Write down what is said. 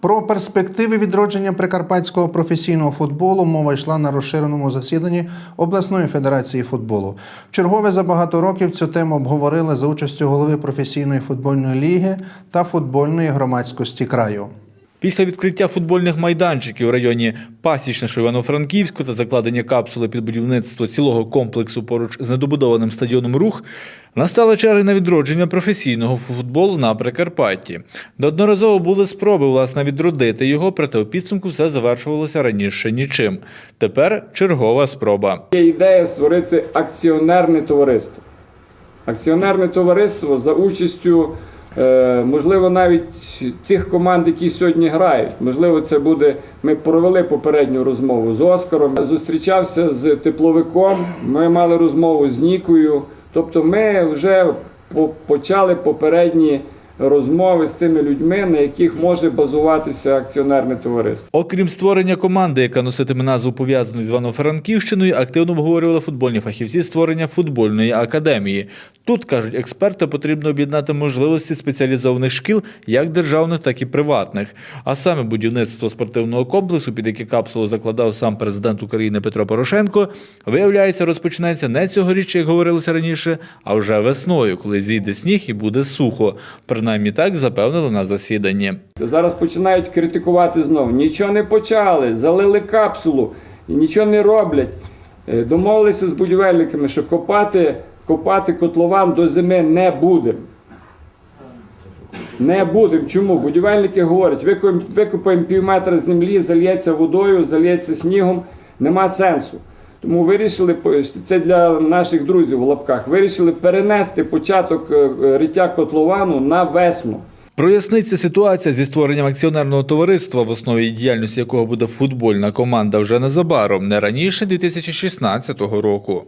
Про перспективи відродження прикарпатського професійного футболу мова йшла на розширеному засіданні обласної федерації футболу. Вчергове за багато років цю тему обговорили за участю голови професійної футбольної ліги та футбольної громадськості краю. Після відкриття футбольних майданчиків у районі Пасічна, що Івано-Франківську та закладення капсули під будівництво цілого комплексу поруч з недобудованим стадіоном Рух настала черга на відродження професійного футболу на Прикарпатті. Неодноразово були спроби власне відродити його, проте у підсумку все завершувалося раніше нічим. Тепер чергова спроба. Є ідея створити акціонерне товариство. Акціонерне товариство за участю, можливо, навіть тих команд, які сьогодні грають. Можливо, це буде. Ми провели попередню розмову з Оскаром. Зустрічався з тепловиком. Ми мали розмову з Нікою. Тобто, ми вже почали попередні розмови з тими людьми, на яких може базуватися акціонерне товариство. Окрім створення команди, яка носитиме назву пов'язану з Івано-Франківщиною, активно обговорювали футбольні фахівці створення футбольної академії. Тут кажуть експерти, потрібно об'єднати можливості спеціалізованих шкіл, як державних, так і приватних. А саме будівництво спортивного комплексу, під яке капсулу закладав сам президент України Петро Порошенко, виявляється, розпочнеться не цьогоріч, як говорилося раніше, а вже весною, коли зійде сніг і буде сухо. Принаймні так запевнили на засіданні. Зараз починають критикувати знову. Нічого не почали, залили капсулу і нічого не роблять. Е, Домовилися з будівельниками, що копати, копати котлован до зими не будемо. Не будемо. Чому? Будівельники говорять, викопаємо, пів метра землі, зальється водою, зальється снігом, нема сенсу. Тому вирішили, це для наших друзів в лапках, вирішили перенести початок е, риття котловану на весну. Проясниться ситуація зі створенням акціонерного товариства, в основі діяльності якого буде футбольна команда вже незабаром, не раніше 2016 року.